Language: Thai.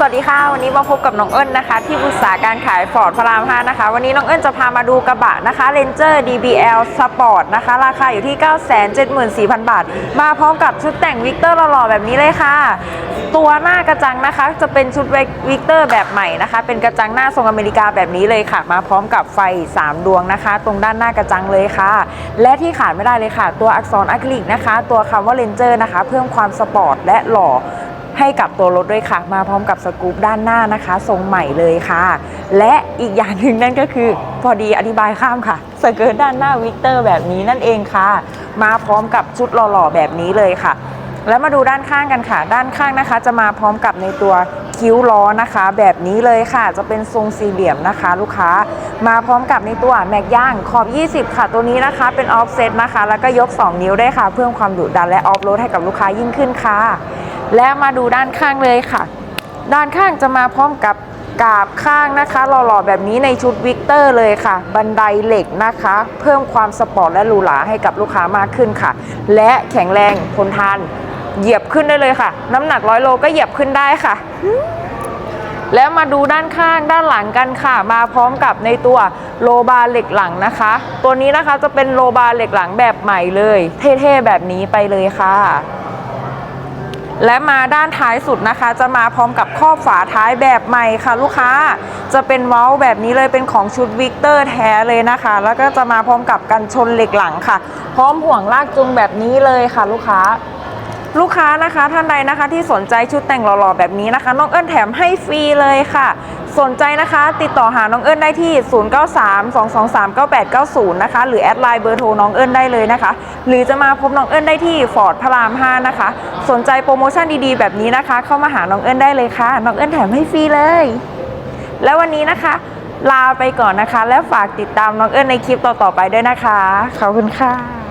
สวัสดีค่ะ วันนี้มาพบกับน้องเอิญนะคะ ที่ปรึกษาการขายฟอร์ดพระราม5นะคะ วันนี้น้องเอิญจะพามาดูกระบะนะคะ Ranger DBL Sport นะคะ ราคาอยู่ที่ 974,000 บาท มาพร้อมกับชุดแต่งวิกเตอร์หล่อๆแบบนี้เลยค่ะ ตัวหน้ากระจังนะคะ จะเป็นชุดวิกเตอร์แบบใหม่นะคะ เป็นกระจังหน้าทรงอเมริกาแบบนี้เลยค่ะ มาพร้อมกับไฟ 3 ดวงนะคะ ตรงด้านหน้ากระจังเลยค่ะ และที่ขาดไม่ได้เลยค่ะ ตัวอักษรอะคริลิกนะคะ ตัวคำว่า Ranger นะคะ เพิ่มความสปอร์ตและหล่อ ให้กับตัวรถด้วยค่ะ มาพร้อมกับสกู๊ปด้านหน้านะคะ ทรงใหม่เลยค่ะ และอีกอย่างหนึ่งนั่นก็คือ พอดีอธิบายข้ามค่ะ สเกิร์ตด้านหน้าวิกเตอร์แบบนี้นั่นเองค่ะ มาพร้อมกับชุดหล่อๆแบบนี้เลยค่ะ แล้วมาดูด้านข้างกันค่ะ ด้านข้างนะคะ จะมาพร้อมกับในตัวคิ้วล้อนะคะ แบบนี้เลยค่ะ จะเป็นทรงสี่เหลี่ยมนะคะ ลูกค้ามาพร้อมกับในตัวแม็กย่างขอบ 20 ค่ะ ตัวนี้นะคะ เป็นออฟเซตนะคะ แล้วก็ยก 2 นิ้วได้ค่ะ เพิ่มความดุดันและออฟโรดให้กับลูกค้ายิ่งขึ้นค่ะ และมาดูด้านข้างเลยค่ะ ด้านข้างจะมาพร้อมกับกาบข้างนะคะหล่อๆแบบนี้ในชุดวิกเตอร์เลยค่ะ บันไดเหล็กนะคะ เพิ่มความสปอร์ตและหรูหราให้กับลูกค้ามากขึ้นค่ะ และแข็งแรงทนทาน เหยียบขึ้นได้เลยค่ะ น้ำหนักร้อยโลก็เหยียบขึ้นได้ค่ะ แล้วมาดูด้านข้างด้านหลังกันค่ะ มาพร้อมกับในตัวโลบาร์เหล็กหลังนะคะ ตัวนี้นะคะจะเป็นโลบาร์เหล็กหลังแบบใหม่เลย เท่ๆแบบนี้ไปเลยค่ะ และมาด้านท้ายสุดนะคะ จะมาพร้อมกับครอบฝาท้ายแบบใหม่ค่ะลูกค้า จะเป็นเว้าแบบนี้เลยเป็นของชุดวิกเตอร์แท้เลยนะคะ แล้วก็จะมาพร้อมกับกันชนเหล็กหลังค่ะ พร้อมห่วงลากจูงแบบนี้เลยค่ะลูกค้าลูกค้านะคะท่านใดนะคะที่สนใจชุดแต่งหล่อๆแบบนี้นะคะน้องเอิญแถมให้ฟรีเลยค่ะ สนใจนะคะ ติดต่อหาน้องเอิญได้ที่ 0932239890 นะคะ หรือแอดไลน์เบอร์โทรน้องเอิญได้เลยนะคะ หรือจะมาพบน้องเอิญได้ที่ฟอร์ดพระราม 5 นะคะ สนใจโปรโมชั่นดีๆ แบบนี้นะคะ เข้ามาหาน้องเอิญได้เลยค่ะ น้องเอิญแถมให้ฟรีเลย แล้ววันนี้นะคะ ลาไปก่อนนะคะ และฝากติดตามน้องเอิญในคลิปต่อๆไปด้วยนะคะ ขอบคุณค่ะ